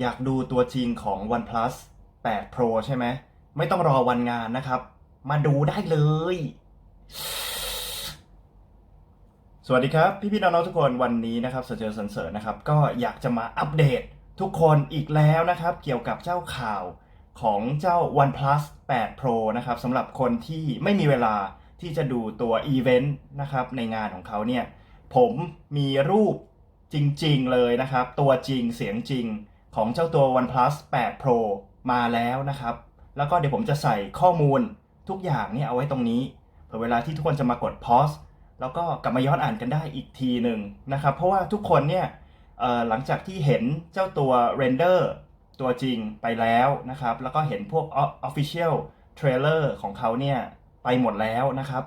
อยากดูตัวจริงของ OnePlus 8 Pro ใช่ไหม ไม่ต้องรอวันงานนะครับ มาดูได้เลย สวัสดีครับ พี่พี่ๆน้องๆทุกคนวันนี้นะครับเสเจอสันเสริญนะครับ ก็อยากจะมาอัปเดตทุกคนอีกแล้วนะครับ เกี่ยวกับเจ้าข่าวของเจ้า OnePlus 8 Pro นะครับสำหรับคนที่ไม่มีเวลาที่จะดูตัวอีเวนต์นะครับในงานของเขาเนี่ย ผมมีรูปจริง ๆ เลยนะครับ ตัวจริงเสียงจริง ของเจ้าตัว OnePlus 8 Pro มาแล้วนะครับ แล้วก็เดี๋ยวผมจะใส่ข้อมูลทุกอย่างเนี่ยเอาไว้ตรงนี้เผื่อเวลาที่ทุกคนจะมากด pause แล้วก็กลับมาย้อนอ่านกันได้อีกทีหนึ่งนะครับ เพราะว่าทุกคนเนี่ยหลังจากที่เห็นเจ้าตัว render ตัวจริงไปแล้วนะครับ แล้วก็เห็นพวก official trailer ของเขาเนี่ยไปหมดแล้วนะครับ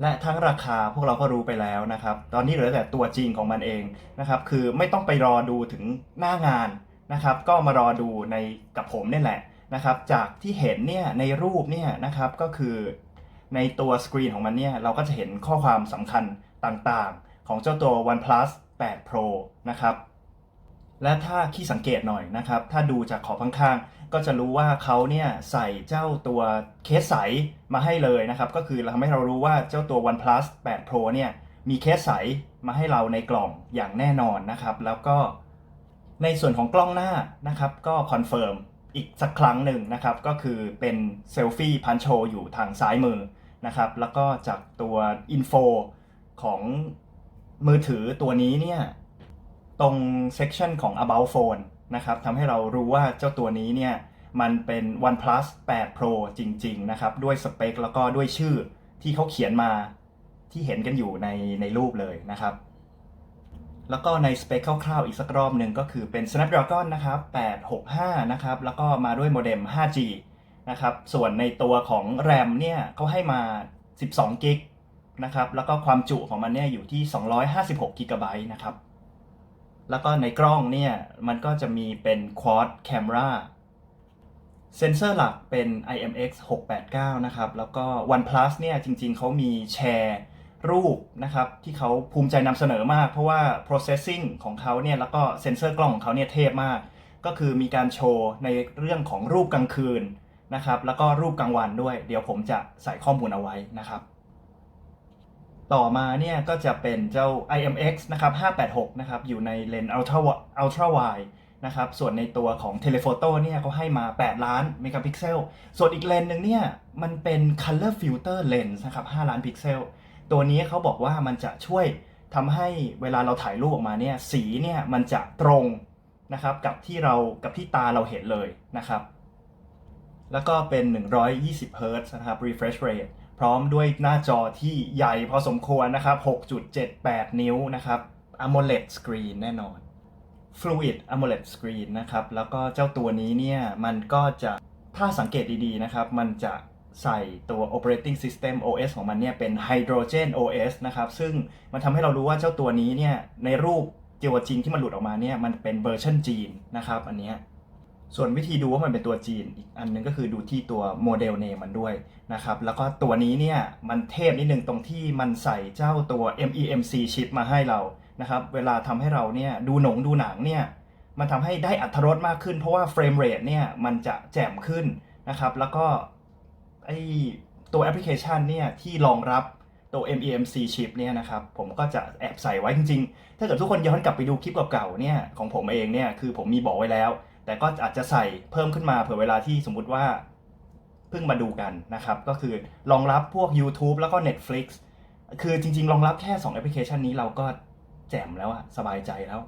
และทั้งราคาพวกเราก็รู้ไปแล้วนะครับ ตอนนี้เหลือแต่ตัวจริงของมันเองนะครับ คือไม่ต้องไปรอดูถึงหน้างานนะครับ ก็มารอดูในกับผมนี่แหละนะครับ จากที่เห็นเนี่ยในรูปเนี่ยนะครับก็คือในตัวสกรีนของมันเนี่ยเราก็จะเห็นข้อความสำคัญต่างๆ ของเจ้าตัว OnePlus 8 Pro นะครับ และถ้าขี้สังเกตหน่อยนะครับ ถ้าดูจากขอบข้างๆ ก็จะรู้ว่าเขาเนี่ยใส่เจ้าตัวเคสใสมาให้เลยนะครับ ก็คือทำให้เรารู้ว่าเจ้าตัว OnePlus 8 Pro เนี่ยมีเคสใสมาให้เราในกล่องอย่างแน่นอนนะครับ แล้วก็ในส่วนของกล้องหน้านะครับ ก็คอนเฟิร์มอีกสักครั้งหนึ่งนะครับ ก็คือเป็นเซลฟี่พันโชอยู่ทางซ้ายมือนะครับ แล้วก็จากตัวอินโฟของมือถือตัวนี้เนี่ย ตรง section ของ about phone นะครับทำให้เรารู้ว่าเจ้าตัวนี้เนี่ยมันเป็น OnePlus 8 Pro จริง ๆ นะครับ ด้วยสเปคแล้วก็ด้วยชื่อที่เขาเขียนมาที่เห็นกันอยู่ในในรูปเลยนะครับ แล้วก็ในสเปคคร่าวๆอีกสักรอบหนึ่งก็คือเป็น Snapdragon นะครับ 865 นะครับ แล้วก็มาด้วยโมเด็ม 5G นะครับ ส่วนในตัวของ RAM เนี่ยเขาให้มา 12กิกนะครับ แล้วก็ความจุของมันเนี่ยอยู่ที่ 256กิกะไบต์นะครับ แล้วก็ในกล้องเนี่ยมันก็จะมีเป็น Quad Camera เซนเซอร์หลักเป็น IMX 689 นะครับ แล้วก็ OnePlus เนี่ยจริงๆ เขามีแชร์รูปนะครับ ที่เขาภูมิใจนำเสนอมาก เพราะว่า processing ของเขาเนี่ย แล้วก็เซนเซอร์กล้องของเขาเนี่ยเทพมาก ก็คือมีการโชว์ในเรื่องของรูปกลางคืนนะครับ แล้วก็รูปกลางวันด้วย เดี๋ยวผมจะใส่ข้อมูลเอาไว้นะครับ ต่อมาเนี่ยก็จะเป็นเจ้า IMX นะครับ586นะครับอยู่ในเลนส์ ultra ultra wide นะครับส่วนในตัวของ telephoto เนี่ยเขาให้มา 8 ล้านเมกะพิกเซล ส่วนอีกเลนส์หนึ่งเนี่ยมันเป็น color filter lens นะครับ5ล้านพิกเซล ตัวนี้เขาบอกว่ามันจะช่วยทำให้เวลาเราถ่ายรูปออกมาเนี่ยสีเนี่ยมันจะตรงนะครับกับที่เรากับที่ตาเราเห็นเลยนะครับ แล้วก็เป็น 120เฮิร์ตนะครับ refresh rate พร้อมด้วยหน้าจอที่ใหญ่พอสมควรนะครับ 6.78 นิ้วนะครับ AMOLED screen แน่นอน Fluid AMOLED screen นะครับ แล้วก็เจ้าตัวนี้เนี่ยมันก็จะถ้าสังเกตดีๆนะครับ มันจะใส่ตัว operating system OS ของมันเนี่ยเป็น Hydrogen OS นะครับ ซึ่งมันทำให้เรารู้ว่าเจ้าตัวนี้เนี่ยในรูปตัวจริงที่มันหลุดออกมาเนี่ยมันเป็นเวอร์ชันจีนนะครับอันเนี้ย ส่วนวิธีดูว่ามันเป็นตัวจีนอีกอันหนึงก็คือดูที่ตัวโมเดลเนมมันด้วยนะครับ แล้วก็ตัวนี้เนี่ยมันเทพนิดนึงตรงที่มันใส่เจ้าตัว MEMC ชิปมาให้เรานะครับ เวลาทำให้เราเนี่ยดูหนงดูหนังเนี่ยมันทำให้ได้อัตรรสมากขึ้นเพราะว่าเฟรมเรทเนี่ยมันจะแจ่มขึ้นนะครับ แล้วก็ไอตัวแอปพลิเคชันเนี่ยที่รองรับตัว MEMC ชิปเนี่ยนะครับผมก็จะแอบใส่ไว้จริงๆ ถ้าเกิดทุกคนย้อนกลับไปดูคลิปเก่าๆเนี่ยของผมเองเนี่ยคือผมมีบอกไว้แล้ว แต่ก็อาจจะใส่เพิ่มขึ้นมาเผื่อเวลาที่สมมุติว่าเพิ่งมาดูกันนะครับ ก็คือรองรับพวก YouTube แล้วก็ Netflix คือจริง ๆ รองรับแค่ 2 แอปพลิเคชันนี้เราก็แจ่มแล้วอะสบายใจแล้ว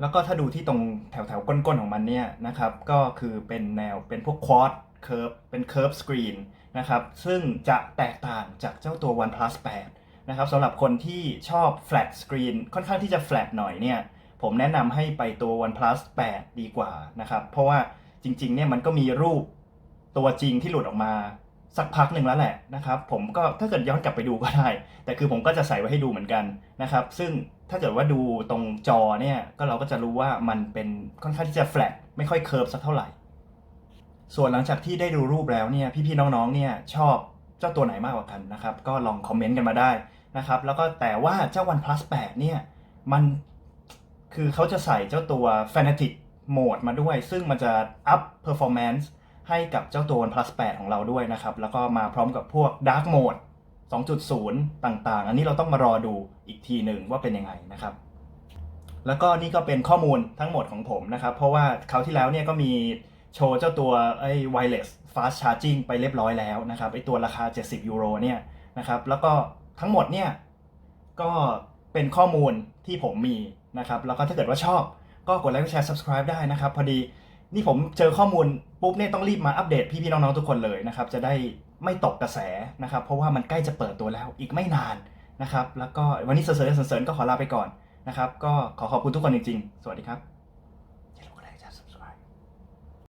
แล้วก็ถ้าดูที่ตรงแถวแถวๆก้นๆ ของมันเนี่ยนะครับ ก็คือเป็นแนวเป็นพวก quad curve เป็น curve screen นะครับ ซึ่งจะแตกต่างจากเจ้าตัว OnePlus 8 นะครับสำหรับคนที่ชอบ flat screen ค่อนข้างที่จะ flat หน่อยเนี่ย ผมแนะนำให้ไปตัว OnePlus 8 ดีกว่านะครับ เพราะว่าจริงๆเนี่ยมันก็มีรูปตัวจริงที่หลุดออกมาสักพักหนึ่งแล้วแหละนะครับ ผมก็ถ้าเกิดย้อนกลับไปดูก็ได้ แต่คือผมก็จะใส่ไว้ให้ดูเหมือนกันนะครับ ซึ่งถ้าเกิดว่าดูตรงจอเนี่ยก็เราก็จะรู้ว่ามันเป็นค่อนข้างที่จะ flat ไม่ค่อย curve สักเท่าไหร่ ส่วนหลังจากที่ได้ดูรูปแล้วเนี่ยพี่ๆน้องๆเนี่ยชอบเจ้าตัวไหนมากกว่ากันนะครับ ก็ลองคอมเมนต์กันมาได้นะครับ แล้วก็แต่ว่าเจ้า OnePlus 8 เนี่ยมัน คือเขาจะใส่เจ้าตัว Fanatic Mode มาด้วย ซึ่งมันจะ up performance ให้กับเจ้าตัว OnePlus 8 ของเราด้วยนะครับ แล้วก็มาพร้อมกับพวก Dark Mode 2.0 ต่างๆ อันนี้เราต้องมารอดูอีกทีหนึ่งว่าเป็นยังไงนะครับ แล้วก็นี่ก็เป็นข้อมูลทั้งหมดของผมนะครับ เพราะว่าคราวที่แล้วเนี่ยก็มีโชว์เจ้าตัวไอ้ wireless fast charging ไปเรียบร้อยแล้วนะครับไอ้ตัวราคา 70 ยูโรเนี่ยนะครับ แล้วก็ทั้งหมดเนี่ยก็เป็นข้อมูลที่ผมมี นะครับแล้วก็ถ้าเกิดว่าชอบก็กดไลค์กดแชร์ subscribe ได้นะครับพอดีนี่ผมเจอข้อมูลปุ๊บเนี่ยต้องรีบมาอัปเดตพี่ๆน้องๆทุกคนเลยนะครับจะได้ไม่ตกกระแสนะครับเพราะว่ามันใกล้จะเปิดตัวแล้วอีกไม่นานนะครับแล้วก็วันนี้เสริญเสริญก็ขอลาไปก่อนนะครับก็ขอขอบคุณทุกคนจริงๆ สวัสดีครับ